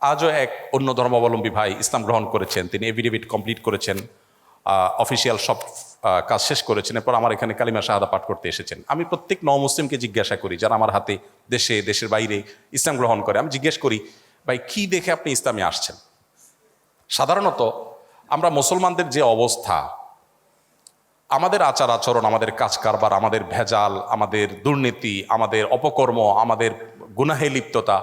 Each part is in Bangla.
আজও এক অন্য ধর্মাবলম্বী ভাই ইসলাম গ্রহণ করেছেন। তিনি এভিডেভিট কমপ্লিট করেছেন অফিসিয়াল সব কাজ শেষ করেছেন, এরপর আমার এখানে কালিমা শাহাদা পাঠ করতে এসেছেন। আমি প্রত্যেক ন মুসলিমকে জিজ্ঞাসা করি, যারা আমার হাতে দেশে, দেশের বাইরে ইসলাম গ্রহণ করে, আমি জিজ্ঞেস করি, ভাই, কি দেখে আপনি ইসলামে আসছেন? সাধারণত আমরা মুসলমানদের যে অবস্থা, আমাদের আচার আচরণ, আমাদের কাজ কারবার, আমাদের ভেজাল, আমাদের দুর্নীতি, আমাদের অপকর্ম, আমাদের গুনাহে লিপ্ততা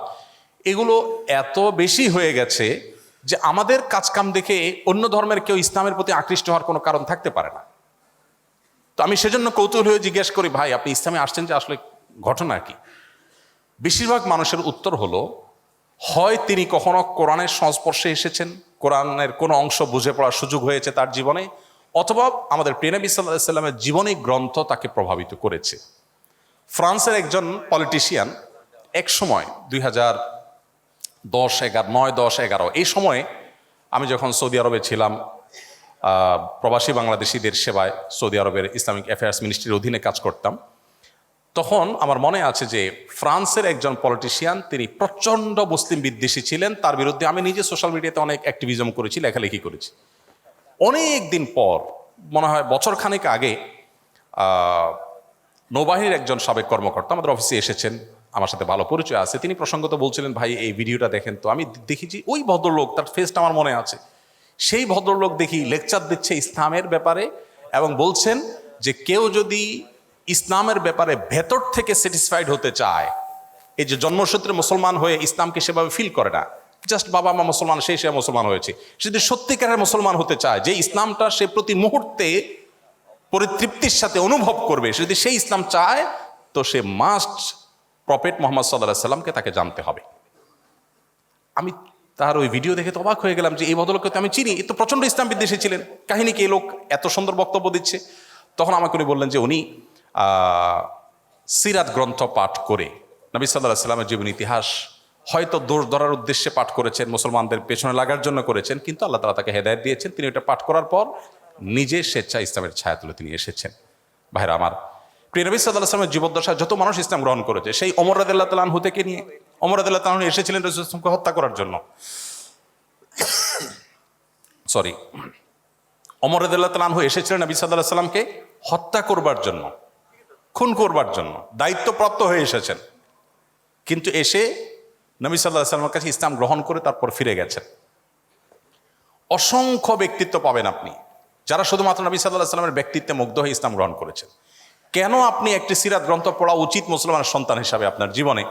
এগুলো এত বেশি হয়ে গেছে যে আমাদের কাজকাম দেখে অন্য ধর্মের কেউ ইসলামের প্রতি আকৃষ্ট হওয়ার কোনো কারণ থাকতে পারে না। তো আমি সেজন্য কৌতূহল হয়ে জিজ্ঞেস করি, ভাই, আপনি ইসলামে আসছেন যে আসলে ঘটনা কি? বেশিরভাগ মানুষের উত্তর হলো, হয় তিনি কখনো কোরআনের সংস্পর্শে এসেছেন, কোরআনের কোনো অংশ বুঝে পড়ার সুযোগ হয়েছে তার জীবনে, অথবা আমাদের প্রেনবী সাল্লাহ সাল্লামের জীবনী গ্রন্থ তাকে প্রভাবিত করেছে। ফ্রান্সের একজন পলিটিশিয়ান এক সময় দুই হাজার দশ এগারো, নয়, দশ, এগারো। এই সময়ে আমি যখন সৌদি আরবে ছিলাম প্রবাসী বাংলাদেশিদের সেবায় সৌদি আরবের ইসলামিক অ্যাফেয়ার্স মিনিস্ট্রির অধীনে কাজ করতাম, তখন আমার মনে আছে যে ফ্রান্সের একজন পলিটিশিয়ান তিনি প্রচণ্ড মুসলিম বিদ্বেষী ছিলেন। তার বিরুদ্ধে আমি নিজে সোশ্যাল মিডিয়াতে অনেক অ্যাক্টিভিজম করেছি, লেখালেখি করেছি। অনেক দিন পর, মনে হয় বছর খানেক আগে নৌবাহিনীর একজন সাবেক কর্মকর্তা আমাদের অফিসে এসেছেন। আমার সাথে ভালো পরিচয় আছে। তিনি প্রসঙ্গত বলছিলেন, ভাই, এই ভিডিওটা দেখেন তো, আমি দেখেছি ওই ভদ্রলোক, তার ফেসটা আমার মনে আছে। সেই ভদ্রলোক দেখি লেকচার দিচ্ছে ইসলামের ব্যাপারে এবং বলছেন যে কেউ যদি ইসলামের ব্যাপারে ভেতর থেকে স্যাটিসফাইড হতে চায়, এই যে জন্মসূত্রে মুসলমান হয়ে ইসলামকে সেভাবে ফিল করে না জাস্ট বাবা মা মুসলমান, সেই সে মুসলমান হয়েছে। সে যদি সত্যিকারের মুসলমান হতে চায়, যে ইসলামটা সে প্রতি মুহূর্তে পরিতৃপ্তির সাথে অনুভব করবে, সে যদি সেই ইসলাম চায়, তো সে মাস্ট প্রফেট মোহাম্মদ সাল্লাহ সাল্লামকে তাকে জানতে হবে। আমি তার ওই ভিডিও দেখে তো অবাক হয়ে গেলাম যে এই ভদ্রলোককে তো আমি চিনি তো প্রচণ্ড ইসলাম বিদ্বেষী ছিলেন। কাহিনী কি এই লোক এত সুন্দর বক্তব্য দিচ্ছে। তখন আমাকে উনি বললেন যে উনি সিরাত গ্রন্থ পাঠ করে, নবী সাল্লাহ সাল্লামের জীবন ইতিহাস হয়তো দোষ ধরার উদ্দেশ্যে পাঠ করেছেন, মুসলমানদের পেছনে লাগার জন্য করেছেন, কিন্তু আল্লাহ তালা তাকে হেদায়ত দিয়েছেন। তিনি ওটা পাঠ করার পর নিজে স্বেচ্ছা ইসলামের ছায়া তুলে তিনি এসেছেন। ভাইরা আমার প্রিয় নবী সাল্লাহ আসলামের যত মানুষ ইসলাম গ্রহণ করেছে, সেই অমর রাদিল্লাহ তালাহু থেকে নিয়ে অমর রাদিল্লাহ তালাহু এসেছিলেন রসুল ইসলামকে হত্যা করার জন্য। সরি অমর রাদিল্লাহ তালাহু এসেছিলেন নবী সাল্লাহ সাল্লামকে হত্যা করবার জন্য, খুন করবার জন্য, দায়িত্বপ্রাপ্ত হয়ে এসেছেন। কিন্তু এসে নবী সাল্লাহ সাল্লামের কাছে ইসলাম গ্রহণ করে তারপর ফিরে গেছেন। অসংখ্য ব্যক্তিত্ব পাবেন আপনি, যারা শুধুমাত্র নবী সাল্লাহ সাল্লামের ব্যক্তিত্বে মুগ্ধ হয়ে ইসলাম গ্রহণ করেছেন। কেন আপনি একটি সিরাত গ্রন্থ পড়া উচিত মুসলমানের সন্তান হিসাবে আপনার জীবনে?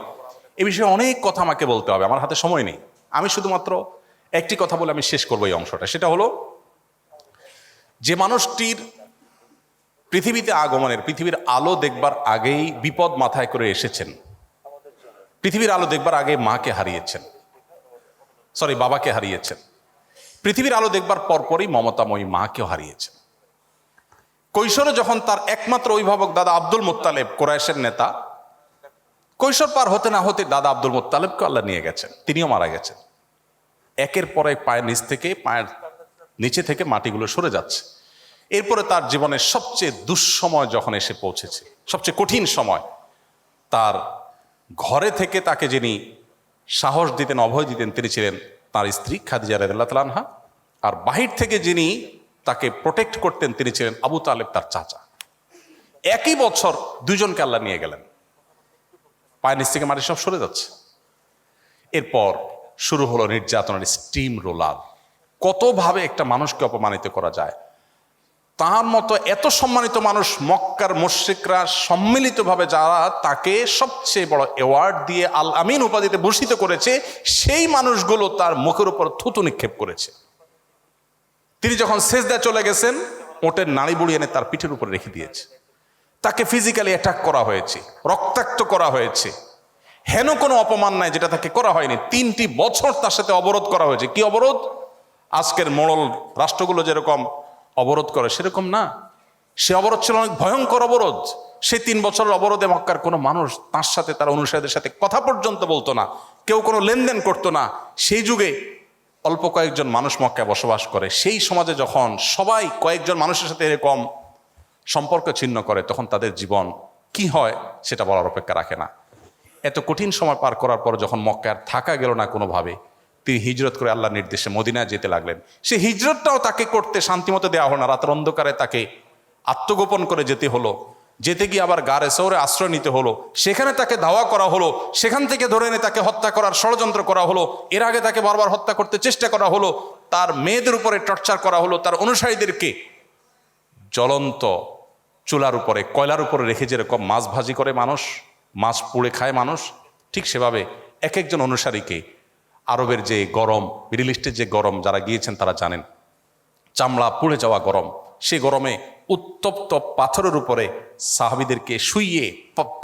এ বিষয়ে অনেক কথা আমাকে বলতে হবে, আমার হাতে সময় নেই। আমি শুধুমাত্র একটি কথা বলে আমি শেষ করব এই অংশটা। সেটা হলো, যে মানুষটির পৃথিবীতে আগমনের, পৃথিবীর আলো দেখবার আগেই বিপদ মাথায় করে এসেছেন। পৃথিবীর আলো দেখবার আগে মাকে হারিয়েছেন। সরি বাবাকে হারিয়েছেন। পৃথিবীর আলো দেখবার পরপরই মমতাময়ী মাকেও হারিয়েছেন। কৈশোরে যখন তার একমাত্র অভিভাবক দাদা আব্দুল মোত্তালেব কোরআশের নেতা, কৈশোর পার হতে না হতে দাদা আব্দুল মোত্তালেবকে আল্লাহ নিয়ে গেছেন, তিনিও মারা গেছেন। একের পর এক পায়ের নিচ থেকে, পায়ের নিচে থেকে মাটিগুলো সরে যাচ্ছে। এরপরে তার জীবনের সবচেয়ে দুঃসময় যখন এসে পৌঁছেছে, সবচেয়ে কঠিন সময়, তার ঘরে থেকে তাকে যিনি সাহস দিতেন, অভয় দিতেন, তিনি ছিলেন তার স্ত্রী খাদিজা রেদুল্লাহ তালানহা আর বাহির থেকে যিনি তাকে প্রোটেক্ট করতেন তিনি ছিলেন আবু তালেব তার চাচা। একই বছর দুজনকে আল্লাহ নিয়ে গেলেন। পায়ের নিচ থেকে মাটি সব সরে যাচ্ছে। এরপর শুরু হলো নির্যাতনের স্টিম রোলার কতভাবে একটা মানুষকে অপমানিত করা যায়। তার মতো এত সম্মানিত মানুষ মক্কার মুশ্রিকরা সম্মিলিতভাবে যারা তাকে সবচেয়ে বড় অ্যাওয়ার্ড দিয়ে আল আমিন উপাধিতে ভূষিত করেছে, সেই মানুষগুলো তার মুখের উপর থুতু নিক্ষেপ করেছে। তিনি যখন সেজদা চলে গেছেন, ওটের নাড়ি বুড়ি এনে তার পিঠের উপর রেখে দিয়েছে। তাকে ফিজিক্যালি অ্যাটাক করা হয়েছে, রক্তাক্ত করা হয়েছে। হেন কোনো অপমান নাই যেটা তাকে করা হয়নি। তিনটি বছর তার সাথে অবরোধ করা হয়েছে। কি অবরোধ? আজকের মোড়ল রাষ্ট্রগুলো যেরকম অবরোধ করে, সেরকম না। সে অবরোধ ছিল অনেক ভয়ঙ্কর অবরোধ। সে তিন বছরের অবরোধে মক্কার কোনো মানুষ তার সাথে, তার অনুসারীদের সাথে কথা পর্যন্ত বলতো না। কেউ কোনো লেনদেন করতো না। সেই যুগে অল্প কয়েকজন মানুষ মক্কায় বসবাস করে, সেই সমাজে যখন সবাই কয়েকজন মানুষের সাথে এরকম সম্পর্ক ছিন্ন করে, তখন তাদের জীবন কি হয় সেটা বলার অপেক্ষা রাখে না। এত কঠিন সময় পার করার পর যখন মক্কায় থাকা গেল না কোনোভাবে, তিনি হিজরত করে আল্লাহ নির্দেশে মদিনায় যেতে লাগলেন। সে হিজরতটাও তাকে করতে শান্তিমতো দেওয়া হলো না, রাতের অন্ধকারে তাকে আত্মগোপন করে যেতে হলো। যেতে গিয়ে আবার গারে শহরে আশ্রয় নিতে হলো। সেখানে তাকে ধাওয়া করা হলো, সেখান থেকে ধরে এনে তাকে হত্যা করার ষড়যন্ত্র করা হলো, এর আগে তাকে বারবার হত্যা করতে চেষ্টা করা হলো, তার মেয়েদের উপরে টর্চার করা হলো, তার অনুসারীদেরকে জ্বলন্ত চুলার উপরে, কয়লার উপরে রেখে যেরকম মাছ ভাজি করে মানুষ, মাছ পুড়ে খায় মানুষ, ঠিক সেভাবে এক একজন অনুসারীকে আরবের যে গরম, মিডিল ইস্টের যে গরম যারা গিয়েছেন তারা জানেন, চামড়া পুড়ে যাওয়া গরম। সে গরমে উত্তপ্ত পাথরের উপরে সাহাবিদেরকে শুইয়ে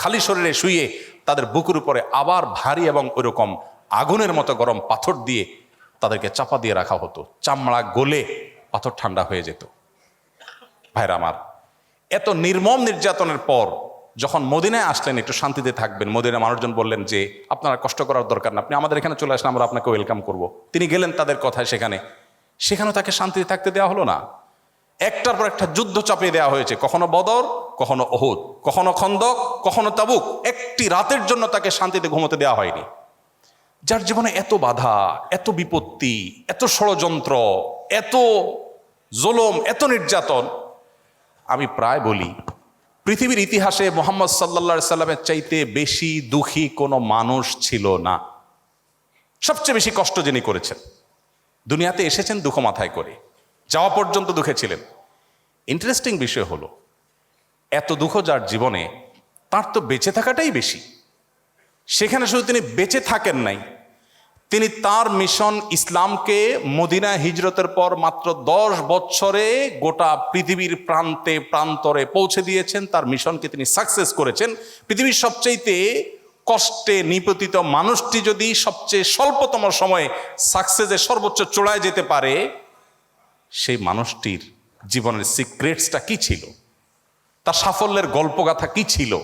খালি শরীরে শুইয়ে তাদের বুকের উপরে আবার ভারী এবং ওইরকম আগুনের মতো গরম পাথর দিয়ে তাদেরকে চাপা দিয়ে রাখা হতো। চামড়া গলে পাথর ঠান্ডা হয়ে যেত। ভাইরা আমার, এত নির্মম নির্যাতনের পর যখন মদিনায় আসলেন, একটু শান্তিতে থাকবেন মদিনা মানুষজন বললেন যে, আপনারা কষ্ট করার দরকার না, আপনি আমাদের এখানে চলে আসলে আমরা আপনাকে ওয়েলকাম করব। তিনি গেলেন তাদের কথায় সেখানে। সেখানে তাকে শান্তিতে থাকতে দেওয়া হলো না। একটার পর একটা যুদ্ধ চাপিয়ে দেওয়া হয়েছে। কখনো বদর, কখনো অহুদ কখনো খন্দক, কখনো তাবুক। একটি রাতের জন্য তাকে শান্তিতে ঘুমোতে দেওয়া হয়নি। যার জীবনে এত বাধা, এত বিপত্তি, এত ষড়যন্ত্র, এত জোলম, এত নির্যাতন, আমি প্রায় বলি, পৃথিবীর ইতিহাসে মোহাম্মদ সাল্লা সাল্লামের চাইতে বেশি দুঃখী কোনো মানুষ ছিল না। সবচেয়ে বেশি কষ্ট যিনি করেছেন, দুনিয়াতে এসেছেন দুঃখ মাথায় করে। যাওয়া পর্যন্ত দুঃখে ছিলেন। ইন্টারেস্টিং বিষয় হলো, এত দুঃখ যার জীবনে তার তো বেঁচে থাকাটাই বেশি। সেখানে শুধু তিনি বেঁচে থাকেন নাই, তিনি তার মিশন ইসলামকে মদিনা হিজরতের পর মাত্র দশ বছরে গোটা পৃথিবীর প্রান্তে প্রান্তরে পৌঁছে দিয়েছেন, তার মিশনকে তিনি সাকসেস করেছেন। পৃথিবীর সবচাইতে কষ্টে নিপতিত মানুষটি যদি সবচেয়ে স্বল্পতম সময়ে সাকসেসের সর্বোচ্চ চূড়ায় যেতে পারে সেই মানুষটির জীবনের সিক্রেটসটা কি ছিল? তার সাফল্যের গল্পগাথা কি ছিল?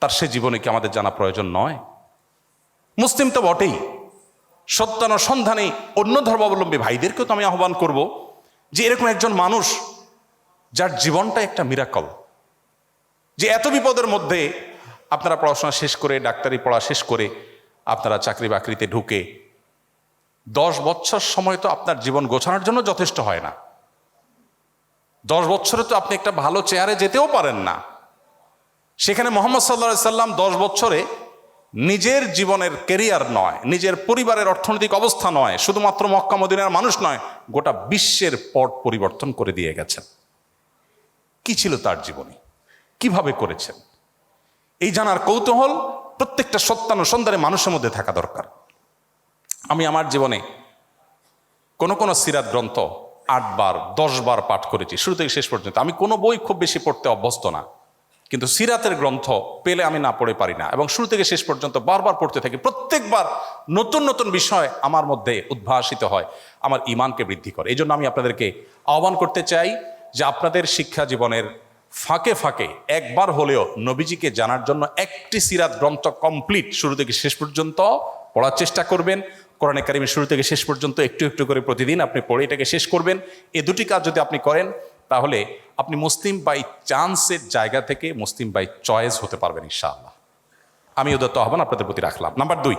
তার সে জীবনে কি আমাদের জানা প্রয়োজন নয়? মুসলিম তো বটেই। সত্যানুসন্ধানে অন্য ধর্মাবলম্বী ভাইদেরকেও তো আমি আহ্বান করব যে এরকম একজন মানুষ যার জীবনটা একটা মিরাকল যে এত বিপদের মধ্যে আপনারা পড়াশোনা শেষ করে, ডাক্তারি পড়া শেষ করে আপনারা চাকরি বাকরিতে ঢুকে দশ বছর সময় তো আপনার জীবন গোছানোর জন্য যথেষ্ট হয় না। দশ বছরে তো আপনি একটা ভালো চেয়ারে যেতেও পারেন না। সেখানে মোহাম্মদ সাল্লা সাল্লাম দশ বছরে নিজের জীবনের কেরিয়ার নয়, নিজের পরিবারের অর্থনৈতিক অবস্থা নয়, শুধুমাত্র মক্কা মদিনার মানুষ নয়, গোটা বিশ্বের পট পরিবর্তন করে দিয়ে গেছেন। কি ছিল তার জীবনে? কীভাবে করেছেন? এই জানার কৌতূহল প্রত্যেকটা সত্যানুসন্ধানে মানুষের মধ্যে থাকা দরকার। আমি আমার জীবনে কোন কোন সিরাত গ্রন্থ আটবার, দশবার পাঠ করেছি, শুরু থেকে শেষ পর্যন্ত। আমি কোনো বই খুব বেশি পড়তে অভ্যস্ত না। কিন্তু সিরাতের গ্রন্থ পেলে আমি না পড়ে পারি না এবং শুরু থেকে শেষ পর্যন্ত বারবার পড়তে থাকি। প্রত্যেকবার নতুন নতুন বিষয় আমার মধ্যে উদ্ভাসিত হয়, আমার ইমানকে বৃদ্ধি করে। এই জন্য আমি আপনাদেরকে আহ্বান করতে চাই যে আপনাদের শিক্ষা জীবনের ফাঁকে ফাঁকে একবার হলেও নবীজিকে জানার জন্য একটি সিরাত গ্রন্থ কমপ্লিট শুরু থেকে শেষ পর্যন্ত পড়ার চেষ্টা করবেন। কোরআনে কারিমের শুরু থেকে শেষ পর্যন্ত একটু একটু করে প্রতিদিন আপনি পড়ে এটাকে শেষ করবেন। এ দুটি কাজ যদি আপনি করেন, তাহলে আপনি মুসলিম বাই চান্সের জায়গা থেকে মুসলিম বাই চয়েস হতে পারবেন ইনশাআল্লাহ। আমি ওদের তো আহ্বান আপনাদের প্রতি রাখলাম। নাম্বার দুই